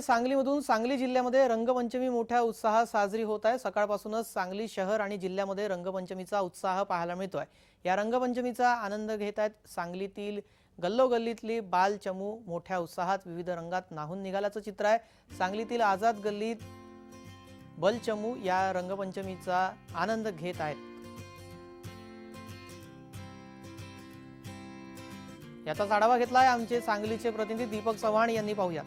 सांगलीमधून सांगली जिल्ह्यामध्ये रंगपंचमी मोठ्या उत्साहात साजरी होत आहे. सकाळपासूनच सांगली शहर आणि जिल्ह्यामध्ये रंगपंचमीचा उत्साह पाहायला मिळतोय. या रंगपंचमीचा आनंद घेत आहेत सांगलीतील गल्लोगल्लीतली बालचमू मोठ्या उत्साहात विविध रंगात नाहून निघाल्याचं चित्र आहे. सांगलीतील आझाद गल्लीत बलचमू या रंगपंचमीचा आनंद घेत आहेत. याचाच आढावा घेतलाय आमचे सांगलीचे प्रतिनिधी दीपक चव्हाण यांनी पाहूया.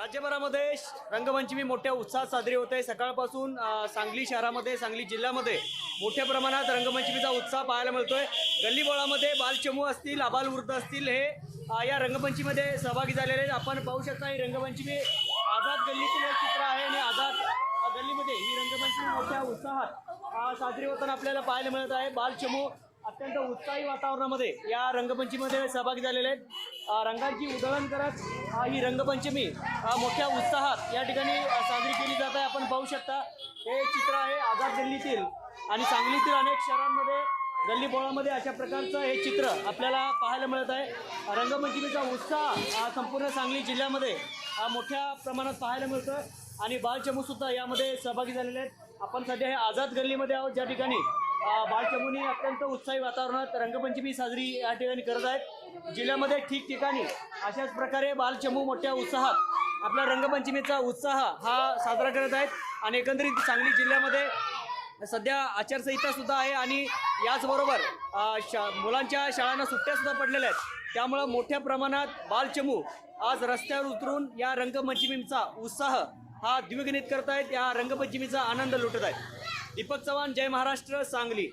राज्यभरामध्ये रंगपंचमी मोठ्या उत्साहात साजरी होते सकाळपासून सांगली शहरामध्ये सांगली जिल्ह्यामध्ये मोठ्या प्रमाणात रंगपंचमीचा उत्साह पाहायला मिळतोय. गल्लीबोळामध्ये बालचमू असतील आबालवृद्ध असतील हे या रंगपंचमीमध्ये सहभागी झालेले आपण पाहू शकता ही रंगपंचमी आझाद गल्लीतील एक चित्र आहे आणि आझाद गल्लीमध्ये ही रंगपंचमी मोठ्या उत्साहात साजरी होताना आपल्याला पाहायला मिळत आहे. बालचमू अत्यंत उत्साही वातावरणामध्ये या रंगपंचमीमध्ये सहभागी झालेले आहेत. रंगांची उधळण करत ही रंगपंचमी मोठ्या उत्साहात या ठिकाणी साजरी केली जात आहे. आपण पाहू शकता हे चित्र आहे आझाद गल्लीतील आणि सांगलीतील अनेक शहरांमध्ये गल्ली बोळामध्ये अशा प्रकारचं हे चित्र आपल्याला पाहायला मिळत आहे. रंगपंचमीचा उत्साह संपूर्ण सांगली जिल्ह्यामध्ये मोठ्या प्रमाणात पाहायला मिळतं आणि बालचमूसुद्धा यामध्ये सहभागी झालेले आहेत. आपण सध्या हे आझाद गल्लीमध्ये आहोत ज्या ठिकाणी अ, बालचमूनी अत्यंत उत्साही वातावरणात रंगपंचमी साजरी या ठिकाणी करत आहेत. जिल्ह्यामध्ये ठिकठिकाणी अशाच प्रकारे बालचमू मोठ्या उत्साहात आपला रंगपंचमीचा उत्साह हा साजरा करत आहेत आणि एकंदरीत सांगली जिल्ह्यामध्ये सध्या आचारसंहिता सुद्धा आहे आणि याचबरोबर शा मुलांच्या शाळांना सुट्ट्यासुद्धा पडलेल्या आहेत. त्यामुळं मोठ्या प्रमाणात बालचमू आज रस्त्यावर उतरून या रंगपंचमीचा उत्साह हा द्विगुणित आहेत. या रंगपंचमीचा आनंद लुटत आहेत. दीपक चव्हाण जय महाराष्ट्र सांगली.